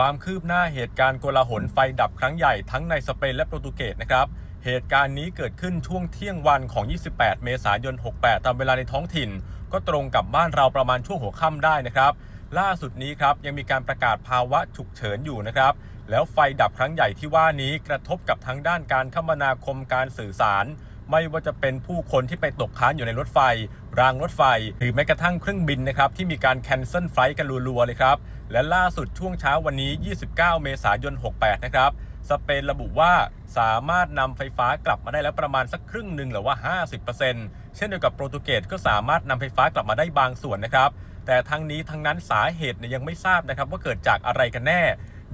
ความคืบหน้าเหตุการณ์โกลาหลไฟดับครั้งใหญ่ทั้งในสเปนและโปรตุเกสนะครับ เหตุการณ์นี้เกิดขึ้นช่วงเที่ยงวันของ 28 เมษายน 68 ตามเวลาในท้องถิ่น ก็ตรงกับบ้านเราประมาณช่วงหัวค่ำได้นะครับ ล่าสุดนี้ครับยังมีการประกาศภาวะฉุกเฉินอยู่นะครับ แล้วไฟดับครั้งใหญ่ที่ว่านี้กระทบกับทั้งด้านการคมนาคมการสื่อสาร ไม่ว่าจะเป็นผู้คนที่ไปตกค้างอยู่ในรถไฟ รางรถไฟ หรือแม้กระทั่งเครื่องบินนะครับที่มีการแคนเซิลไฟล์กันรัวๆเลยครับ และล่าสุดช่วงเช้าวันนี้ 29 เมษายน 68 นะครับสเปนระบุว่าสามารถนำไฟฟ้ากลับมาได้แล้วประมาณสักครึ่งหนึ่งหรือว่า 50%เช่นเดียวกับโปรตุเกสก็สามารถนำไฟฟ้ากลับมาได้บางส่วนนะครับ แต่ทั้งนี้ทั้งนั้นสาเหตุเนี่ยยังไม่ทราบนะครับว่าเกิดจากอะไรกันแน่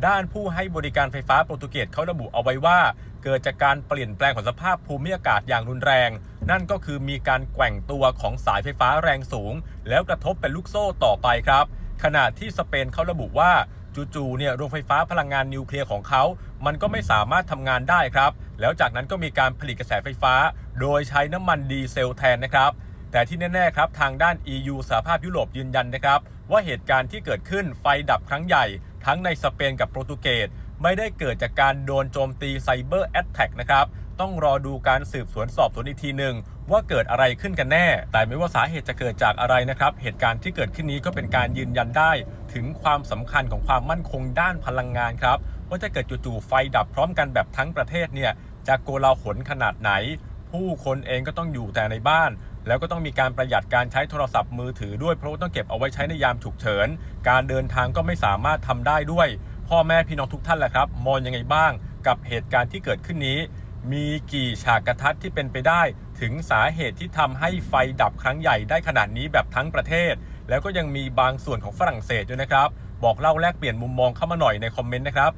ด้านผู้ให้บริการไฟฟ้าโปรตุเกสเขาระบุเอาไว้ว่า เกิดจากการเปลี่ยนแปลงของสภาพภูมิอากาศอย่างรุนแรง นั่นก็คือมีการแกว่งตัวของสายไฟฟ้าแรงสูง แล้วกระทบเป็นลูกโซ่ต่อไปครับ ขณะที่สเปนเขาระบุว่าจู่ๆ เนี่ยโรงไฟฟ้าพลังงานนิวเคลียร์ของเขา มันก็ไม่สามารถทำงานได้ครับ แล้วจากนั้นก็มีการผลิตกระแสไฟฟ้า โดยใช้น้ำมันดีเซลแทนนะครับ แต่ที่แน่ ๆ ครับ ทางด้าน EU สหภาพยุโรปยืนยันนะครับ ว่าเหตุการณ์ที่เกิดขึ้นไฟดับครั้งใหญ่ ทั้งในสเปนกับโปรตุเกสไม่ได้เกิดจากการโดนโจมตีไซเบอร์แอตแทกนะครับ ต้องรอดูการสืบสวนสอบสวนอีกทีหนึ่งว่าเกิดอะไรขึ้นกันแน่ แต่ไม่ว่าสาเหตุจะเกิดจากอะไรนะครับ เหตุการณ์ที่เกิดขึ้นนี้ก็เป็นการยืนยันได้ ถึงความสำคัญของความมั่นคงด้านพลังงานครับ ว่าถ้าเกิดจู่ๆไฟดับพร้อมกันแบบทั้งประเทศเนี่ยจะโกลาหลขนาดไหน ผู้คนเองก็ต้องอยู่แต่ในบ้าน แล้วก็ต้องมีการประหยัดการใช้โทรศัพท์มือถือด้วยเพราะต้องเก็บเอาไว้ใช้ในยามฉุกเฉิน การเดินทางก็ไม่สามารถทำได้ด้วย พ่อแม่พี่น้องทุกท่านแหละครับ มองยังไงบ้างกับเหตุการณ์ที่เกิดขึ้นนี้ มีกี่ฉากกระทัดที่เป็นไปได้ ถึงสาเหตุที่ทำให้ไฟดับครั้งใหญ่ได้ขนาดนี้แบบทั้งประเทศ แล้วก็ยังมีบางส่วนของฝรั่งเศสด้วยนะครับ บอกเล่าแลกเปลี่ยนมุมมองเข้ามาหน่อยในคอมเมนต์นะครับ